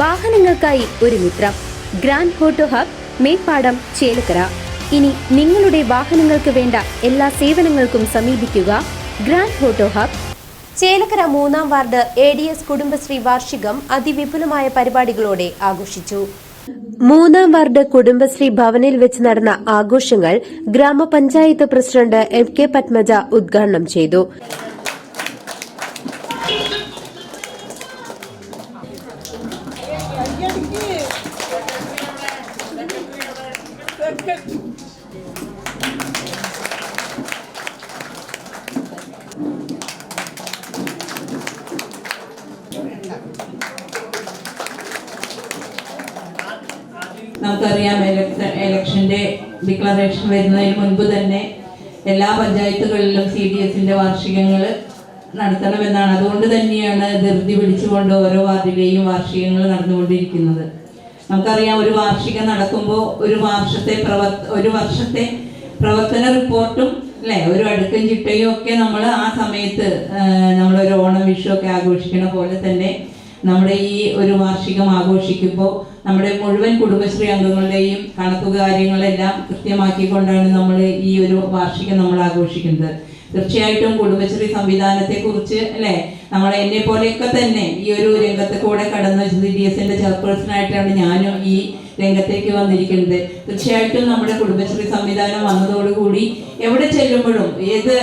വാഹനങ്ങൾക്കായി ഒരു മിത്രം. Grand photo hub Meppadam Chelakkara. ഇനി നിങ്ങളുടെ വാഹനങ്ങൾക്ക് വേണ്ട എല്ലാ സേവനങ്ങൾക്കും സമീപിക്കുക ഗ്രാൻഡ് ഫോട്ടോ ഹബ്. ചേലക്കര മൂന്നാം ward A D S Kudumbashree വാർഷികം അതിവിപുലമായ പരിപാടികളോടെ ആഘോഷിച്ചു. മൂന്നാം വാർഡ് കുടുംബശ്രീ ഭവനിൽ വെച്ച് നടന്ന ആഘോഷങ്ങൾ ഗ്രാമപഞ്ചായത്ത് പ്രസിഡന്റ് എം കെ പത്മജ ഉദ്ഘാടനം ചെയ്തു. നമുക്കറിയാം എലക്ഷന്റെ ഡിക്ലറേഷൻ വരുന്നതിന് മുൻപ് തന്നെ എല്ലാ പഞ്ചായത്തുകളിലും സി ഡി എസിന്റെ വാർഷികങ്ങൾ നടത്തണമെന്നാണ്. അതുകൊണ്ട് തന്നെയാണ് ധൃതി പിടിച്ചുകൊണ്ട് ഓരോ വാർഡിലെയും വാർഷികങ്ങൾ നടന്നുകൊണ്ടിരിക്കുന്നത്. നമുക്കറിയാം ഒരു വാർഷികം നടക്കുമ്പോൾ ഒരു വർഷത്തെ പ്രവർത്ത ഒരു വർഷത്തെ പ്രവർത്തന റിപ്പോർട്ടും അല്ലേ ഒരു അടുക്കും ചിട്ടയും ഒക്കെ നമ്മൾ ആ സമയത്ത് നമ്മളൊരു ഓണം വിഷു ഒക്കെ പോലെ തന്നെ നമ്മുടെ ഈ ഒരു വാർഷികം ആഘോഷിക്കുമ്പോൾ നമ്മുടെ മുഴുവൻ കുടുംബശ്രീ അംഗങ്ങളുടെയും കണക്കുകാര്യങ്ങളെല്ലാം കൃത്യമാക്കിക്കൊണ്ടാണ് നമ്മൾ ഈ ഒരു വാർഷികം നമ്മൾ ആഘോഷിക്കുന്നത്. തീർച്ചയായിട്ടും കുടുംബശ്രീ സംവിധാനത്തെ കുറിച്ച് അല്ലെ? നമ്മൾ എന്നെ പോലെയൊക്കെ തന്നെ ഈ ഒരു രംഗത്ത് കൂടെ കടന്ന സി ഡി എസിന്റെ ചെയർപേഴ്സൺ ആയിട്ടാണ് ഞാനും ഈ രംഗത്തേക്ക് വന്നിരിക്കുന്നത്. തീർച്ചയായിട്ടും നമ്മുടെ കുടുംബശ്രീ സംവിധാനം വന്നതോടുകൂടി എവിടെ ചെല്ലുമ്പോഴും ഏത്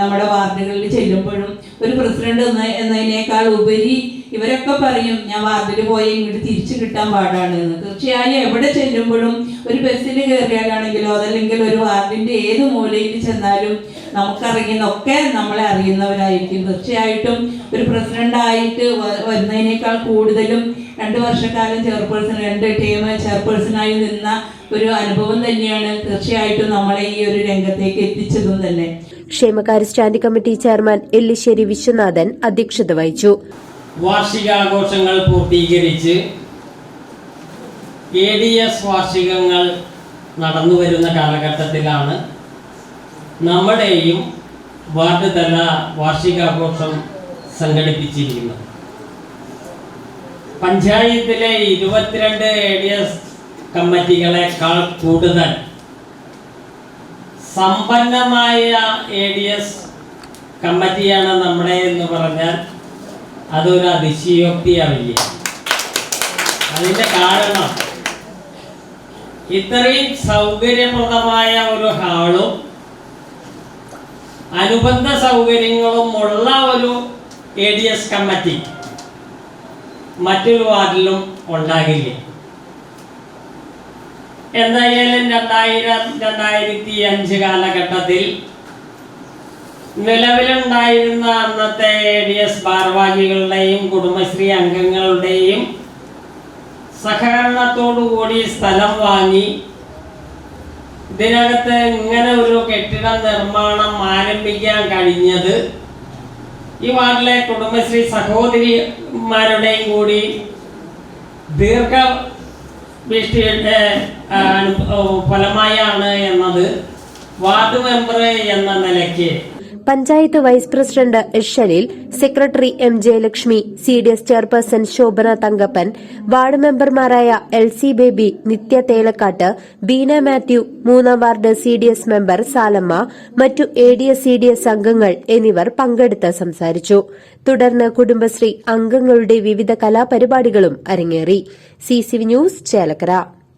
നമ്മുടെ വാർഡുകളിൽ ചെല്ലുമ്പോഴും ഒരു പ്രസിഡന്റ് എന്ന എന്നതിനേക്കാൾ ഉപരി ഇവരൊക്കെ പറയും ഞാൻ വാർഡിൽ പോയി ഇങ്ങോട്ട് തിരിച്ചു കിട്ടാൻ പാടാണ്. എന്ന്. തീർച്ചയായും എവിടെ ചെല്ലുമ്പോഴും ഒരു ബസ്സിൽ കയറിയാലാണെങ്കിലോ അതല്ലെങ്കിൽ ഒരു വാർഡിന്റെ ഏത് മൂലയിൽ ചെന്നാലും നമുക്കറിയുന്നൊക്കെ നമ്മളെ അറിയുന്നവരായിരിക്കും. തീർച്ചയായിട്ടും ഒരു പ്രസിഡന്റ് ആയിട്ട് വരുന്നതിനേക്കാൾ കൂടുതലും രണ്ട് വർഷക്കാലം ചെയർപേഴ്സൺ രണ്ട് ടീം ചെയർപേഴ്സണായി നിന്ന ഒരു അനുഭവം തന്നെയാണ് തീർച്ചയായിട്ടും നമ്മളെ ഈ ഒരു രംഗത്തേക്ക് എത്തിച്ചതും തന്നെ. ക്ഷേമകാര്യ standing committee chairman Ellissery Viswanathan അധ്യക്ഷത വഹിച്ചു. വാർഷികാഘോഷങ്ങൾ പൂർത്തീകരിച്ച് എ ഡി എസ് വാർഷികങ്ങൾ നടന്നു വരുന്ന കാലഘട്ടത്തിലാണ് നമ്മുടെയും വാർഡ് തല വാർഷികാഘോഷം സംഘടിപ്പിച്ചിരിക്കുന്നത്. പഞ്ചായത്തിലെ ഇരുപത്തിരണ്ട് എ ഡി എസ് കമ്മിറ്റികളെക്കാൾ കൂടുതൽ സമ്പന്നമായ എ ഡി എസ് കമ്മിറ്റിയാണ് നമ്മുടെ എന്ന് പറഞ്ഞാൽ അതൊരു അതിശയോക്തിയാവില്ല. അതിന്റെ കാരണം ഇത്രയും സൗകര്യപ്രദമായ ഒരു ഹാളും അനുബന്ധ സൗകര്യങ്ങളും ഉള്ള ഒരു എ ഡി എസ് കമ്മിറ്റി മറ്റൊരു വാർഡിലും ഉണ്ടാകില്ല. എന്തായാലും രണ്ടായിരം രണ്ടായിരത്തി അഞ്ച് കാലഘട്ടത്തിൽ നിലവിലുണ്ടായിരുന്ന അന്നത്തെ എ ഡി എസ് ഭാരവാഹികളുടെയും കുടുംബശ്രീ അംഗങ്ങളുടെയും സഹകരണത്തോടുകൂടി സ്ഥലം വാങ്ങി ഇതിനകത്ത് ഇങ്ങനെ ഒരു കെട്ടിട നിർമ്മാണം ആരംഭിക്കാൻ കഴിഞ്ഞത് ഈ വാർഡിലെ കുടുംബശ്രീ സഹോദരിമാരുടെയും കൂടി ദീർഘ അനു- ഫലമായാണ് എന്നത് വാർഡ് മെമ്പർ എന്ന നിലയ്ക്ക്. Panchayat vice president Shaleel secretary M Jayalakshmi C D S chairperson Shobhana Thankappan ward മെമ്പർമാരായ L C baby Nithya Thelakkattu Beena Mathew മൂന്നാം ward C D S member Salamma മറ്റു A D S C D S അംഗങ്ങൾ എന്നിവർ പങ്കെടുത്ത് സംസാരിച്ചു. തുടർന്ന് കുടുംബശ്രീ അംഗങ്ങളുടെ വിവിധ കലാപരിപാടികളും അരങ്ങേറി. C C news Chelakkara.